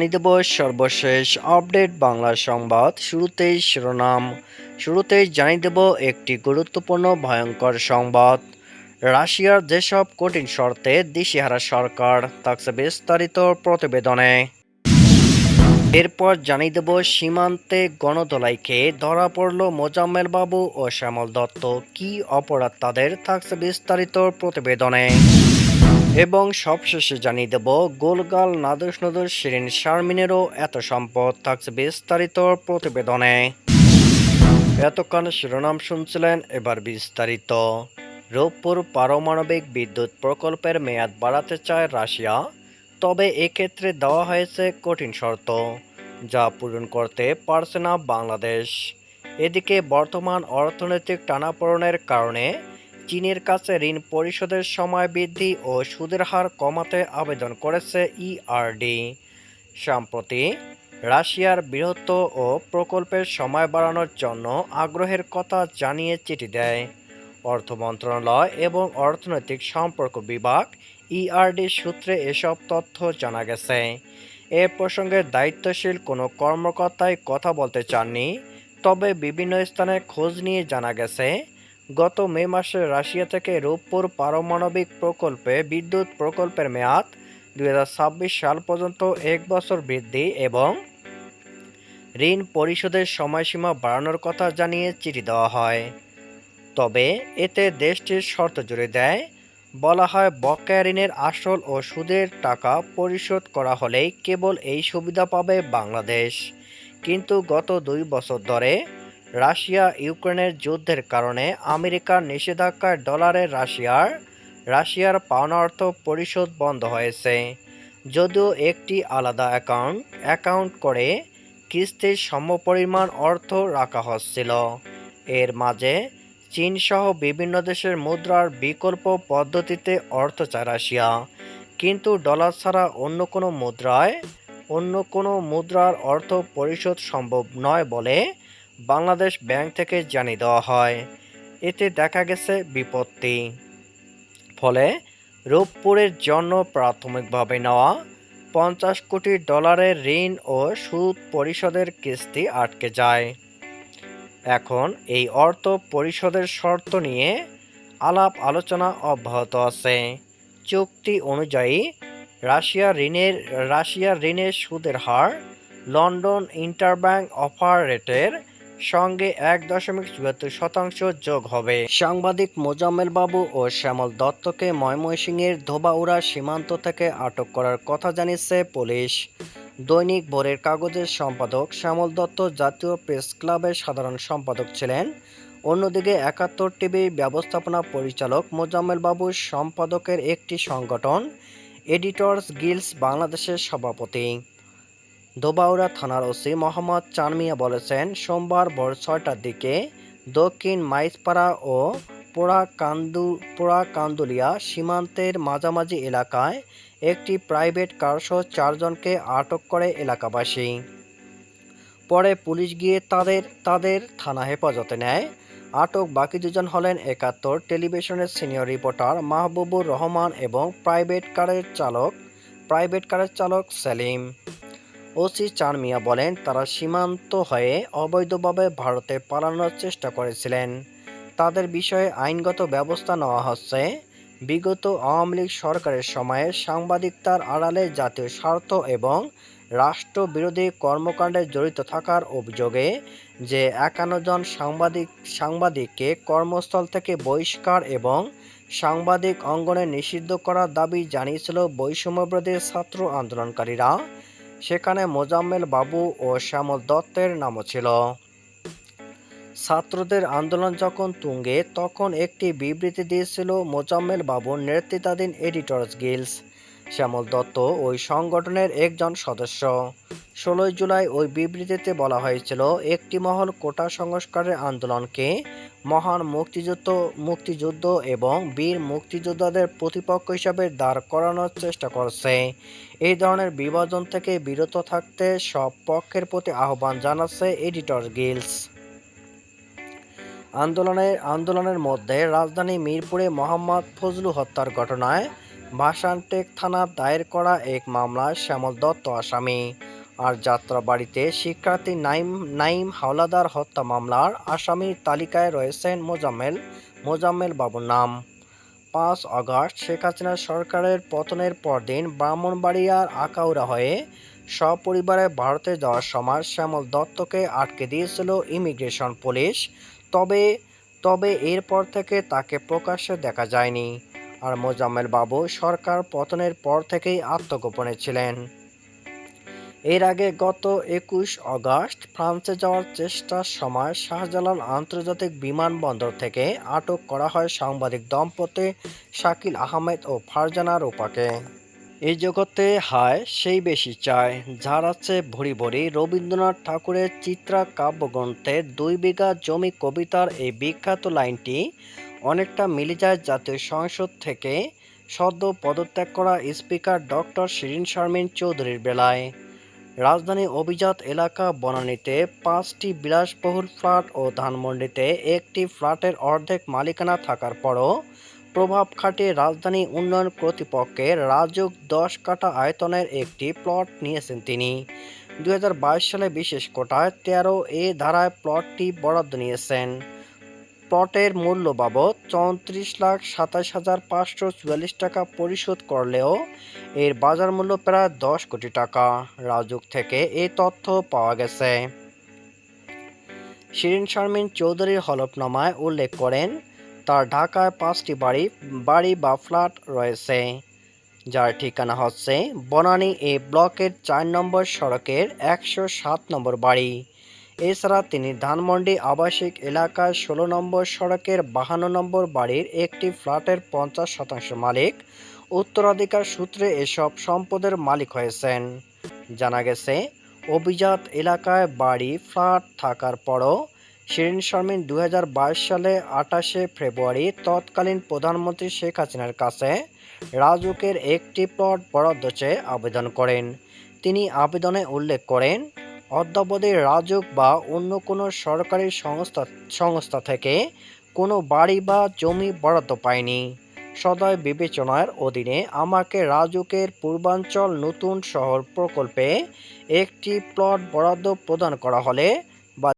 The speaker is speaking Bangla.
জানিয়ে দেব সর্বশেষ আপডেট বাংলা সংবাদ। শুরুতেই শিরোনাম। শুরুতেই জানিয়ে দেব একটি গুরুত্বপূর্ণ ভয়ঙ্কর সংবাদ। রাশিয়ার যেসব কঠিন শর্তে দিশেহারা সরকার থাকছে বিস্তারিত প্রতিবেদনে। এরপর জানিয়ে দেব সীমান্তে গণদোলাইকে ধরা পড়ল মোজাম্মেল বাবু ও শ্যামল দত্ত। কি অপরাধ তাদের থাকছে বিস্তারিত প্রতিবেদনে। এবং সবশেষে জানিয়ে দেব, গোলগাল নাদুস নদুর শিরিন শারমিনেরও এত সম্পদ থাকছে বিস্তারিত প্রতিবেদনে। এতক্ষণ শিরোনাম শুনছিলেন এবার বিস্তারিত। রূপপুর পারমাণবিক বিদ্যুৎ প্রকল্পের মেয়াদ বাড়াতে চায় রাশিয়া, তবে এক্ষেত্রে দেওয়া হয়েছে কঠিন শর্ত, যা পূরণ করতে পারছে না বাংলাদেশ। এদিকে বর্তমান অর্থনৈতিক টানাপোড়েনের কারণে চীনের কাছে ঋণ পরিশোধের সময় বৃদ্ধি ও সুদের হার কমাতে আবেদন করেছে ইআরডি সম্প্রতি রাশিয়ার বৃহত্ত ও প্রকল্পের সময় বাড়ানোর জন্য আগ্রহের কথা জানিয়ে চিঠি দেয়। অর্থ মন্ত্রণালয় এবং অর্থনৈতিক সম্পর্ক বিভাগ ইআরডি সূত্রে এসব তথ্য জানা গেছে। এ প্রসঙ্গে দায়িত্বশীল কোনো কর্মকর্তাই কথা বলতে চাননি, তবে বিভিন্ন স্থানে খোঁজ নিয়ে জানা গেছে গত মে মাসে রাশিয়া থেকে রূপপুর পারমাণবিক প্রকল্পে বিদ্যুৎ প্রকল্পের মেয়াদ দু হাজার ছাব্বিশ সাল পর্যন্ত এক বছর বৃদ্ধি এবং ঋণ পরিশোধের সময়সীমা বাড়ানোর কথা জানিয়ে চিঠি দেওয়া হয়। তবে এতে দেশটির শর্ত জুড়ে দেয়, বলা হয় বকেয়া ঋণের আসল ও সুদের টাকা পরিশোধ করা হলেই কেবল এই সুবিধা পাবে বাংলাদেশ। কিন্তু গত দুই বছর ধরে রাশিয়া ইউক্রেনের যুদ্ধের কারণে আমেরিকার নিষেধাজ্ঞায় ডলারে রাশিয়ার রাশিয়ার পাওনা অর্থ পরিশোধ বন্ধ হয়েছে। যদিও একটি আলাদা অ্যাকাউন্ট অ্যাকাউন্ট করে কিস্তির সমপরিমাণ অর্থ রাখা হচ্ছিল। এর মাঝে চীন সহ বিভিন্ন দেশের মুদ্রার বিকল্প পদ্ধতিতে অর্থ চায় রাশিয়া। কিন্তু ডলার ছাড়া অন্য কোনো মুদ্রায়, অন্য কোনো মুদ্রার অর্থ পরিশোধ সম্ভব নয় বলে বাংলাদেশ ব্যাংক থেকে জানিয়ে দেওয়া হয়, এতে দেখা গেছে বিপত্তি। ফলে রূপপুরের জন্য প্রাথমিকভাবে নেওয়া পঞ্চাশ কোটি ডলারের ঋণ ও সুদ পরিশোধের কিস্তি আটকে যায়। এখন এই অর্থ পরিশোধের শর্ত নিয়ে আলাপ আলোচনা অব্যাহত আছে। চুক্তি অনুযায়ী রাশিয়া ঋণের রাশিয়ার ঋণের সুদের হার লন্ডন ইন্টারব্যাংক অফার রেটের সঙ্গে এক দশমিক চুয়াত্তর শতাংশ যোগ হবে। সাংবাদিক মোজাম্মেল বাবু ও শ্যামল দত্তকে ময়মনসিংহের ধোবাউড়া সীমান্ত থেকে আটক করার কথা জানিয়েছে পুলিশ। দৈনিক ভোরের কাগজের সম্পাদক শ্যামল দত্ত জাতীয় প্রেস ক্লাবের সাধারণ সম্পাদক ছিলেন। অন্যদিকে একাত্তর টিভি ব্যবস্থাপনা পরিচালক মোজাম্মেল বাবু সম্পাদকের একটি সংগঠন, এডিটর্স গিলস বাংলাদেশের সভাপতি। দোবাউড়া থানার ওসি মোহাম্মদ চানমিয়া বলেছেন, সোমবার ভোর ছয়টার দিকে দক্ষিণ মাইজপাড়া ও পোড়া কান্দু পোড়া কান্দুলিয়া সীমান্তের মাঝামাঝি এলাকায় একটি প্রাইভেট কারসহ চারজনকে আটক করে এলাকাবাসী। পরে পুলিশ গিয়ে তাদের তাদের থানা হেফাজতে নেয়। আটক বাকি দুজন হলেন একাত্তর টেলিভিশনের সিনিয়র রিপোর্টার মাহবুবুর রহমান এবং প্রাইভেট কারের চালক, প্রাইভেট কারের চালক সেলিম। ওসি চান মিয়া বলেন, তারা সীমান্ত হয়ে অবৈধভাবে ভারতে পালানোর চেষ্টা করেছিলেন। তাদের বিষয়ে আইনগত ব্যবস্থা নেওয়া হচ্ছে। বিগত আওয়ামী লীগ সরকারের সময়ে সাংবাদিকতার আড়ালে জাতীয় স্বার্থ এবং রাষ্ট্রবিরোধী কর্মকাণ্ডে জড়িত থাকার অভিযোগে যে একান্ন জন সাংবাদিক, সাংবাদিককে কর্মস্থল থেকে বহিষ্কার এবং সাংবাদিক অঙ্গনে নিষিদ্ধ করার দাবি জানিয়েছিল বৈষম্যবিরোধী ছাত্র আন্দোলনকারীরা। সেখানে মোজাম্মেল বাবু ও শ্যামল দত্তের নামও ছিল। ছাত্রদের আন্দোলন যখন তুঙ্গে, তখন একটি বিবৃতি দিয়েছিল মোজাম্মেল বাবুর নেতৃত্বাধীন এডিটর্স গিলস। শ্যামল দত্ত ওই সংগঠনের একজন সদস্য। ষোলোই জুলাই ওই বিবৃতিতে বলা হয়েছিল, একটি মহল কোটা সংস্কারের আন্দোলনকে মহান মুক্তিযুদ্ধ মুক্তিযুদ্ধ এবং বীর মুক্তিযোদ্ধাদের প্রতিপক্ষ হিসাবে দাঁড় করানোর চেষ্টা করছে। এই ধরনের বিভাজন থেকে বিরত থাকতে সব পক্ষের প্রতি আহ্বান জানাচ্ছে এডিটর গিলস। আন্দোলনের আন্দোলনের মধ্যে রাজধানী মিরপুরে মোহাম্মদ ফজলু হত্যার ঘটনায় ভাসানটেক থানার দায়ের করা এক মামলায় শ্যামল দত্ত আসামি। আর যাত্রাবাড়িতে শিক্ষার্থী নাইম নাইম হাওলাদার হত্যা মামলার আসামির তালিকায় রয়েছেন মোজাম্মেল মোজাম্মেল বাবুর নাম। পাঁচ আগস্ট শেখ হাসিনা সরকারের পতনের পরদিন ব্রাহ্মণবাড়িয়ার আকাউরা হয়ে সপরিবারে ভারতে যাওয়ার সময় শ্যামল দত্তকে আটকে দিয়েছিল ইমিগ্রেশন পুলিশ। তবে তবে এরপর থেকে তাকে প্রকাশ্যে দেখা যায়নি। আর মোজাম্মেল বাবু সরকার পতনের পর থেকেই আত্মগোপনে ছিলেন। এর আগে গত একুশ আগস্ট ফ্রান্সে যাওয়ার চেষ্টার সময় শাহজালাল আন্তর্জাতিক বিমানবন্দর থেকে আটক করা হয় সাংবাদিক দম্পতি শাকিল আহমেদ ও ফারজানা রূপাকে। এই জগতে হায়, সেই বেশি চায়, যার আছে ভরি ভরি রবীন্দ্রনাথ ঠাকুরের চিত্রা কাব্যগ্রন্থের দুই বিঘা জমি কবিতার এই বিখ্যাত লাইনটি অনেকটা মিলে যায় জাতীয় সংসদ থেকে। সদ্য পদত্যাগ করা স্পিকার ডক্টর শিরিন শারমিন চৌধুরীর বেলায়। রাজধানী অভিজাত এলাকা বনানীতে পাঁচটি বিলাসবহুল ফ্ল্যাট ও ধানমন্ডিতে একটি ফ্ল্যাটের অর্ধেক মালিকানা থাকার পরও প্রভাব খাটিয়ে রাজধানী উন্নয়ন কর্তৃপক্ষের রাজুক দশ কাঠা আয়তনের একটি প্লট নিয়েছেন তিনি। দু হাজার বাইশ সালে বিশেষ কোটায় তেরো এ ধারায় প্লটটি বরাদ্দ নিয়েছেন। প্লটের মূল্য বাবদ চৌত্রিশ লাখ সাতাশ হাজার পাঁচশো চুয়াল্লিশ টাকা পরিশোধ করলেও এর বাজার মূল্য প্রায় দশ কোটি টাকা। রাজুক থেকে এই তথ্য পাওয়া গেছে। শিরিন শারমিন চৌধুরীর হলফনামায় উল্লেখ করেন, তার ঢাকায় পাঁচটি বাড়ি বাড়ি বা ফ্ল্যাট রয়েছে। যার ঠিকানা হচ্ছে বনানী এ ব্লকের চার নম্বর সড়কের একশো সাত নম্বর বাড়ি। এছাড়া তিনি ধানমন্ডি আবাসিক এলাকার ষোলো নম্বর সড়কের বাহান্ন নম্বর বাড়ির একটি ফ্ল্যাটের পঞ্চাশ শতাংশ মালিক। উত্তরাধিকার সূত্রে এসব সম্পদের মালিক হয়েছেন। জানা গেছে, অভিজাত এলাকায় বাড়ি, ফ্ল্যাট থাকার পরও শিরিন শারমিন দু সালে আঠাশে ফেব্রুয়ারি তৎকালীন প্রধানমন্ত্রী শেখ হাসিনার কাছে রাজুকের একটি প্লট বরাদ্দ চেয়ে আবেদন করেন। তিনি আবেদনে উল্লেখ করেন অদ্যাবধি রাজক বা অন্য কোনো সরকারি সংস্থা সংস্থা থেকে কোনো বাড়ি বা জমি বরাদ্দ পায়নি। সদয় বিবেচনার অধীনে আমাকে রাজুকের পূর্বাঞ্চল নতুন শহর প্রকল্পে একটি প্লট বরাদ্দ প্রদান করা হলে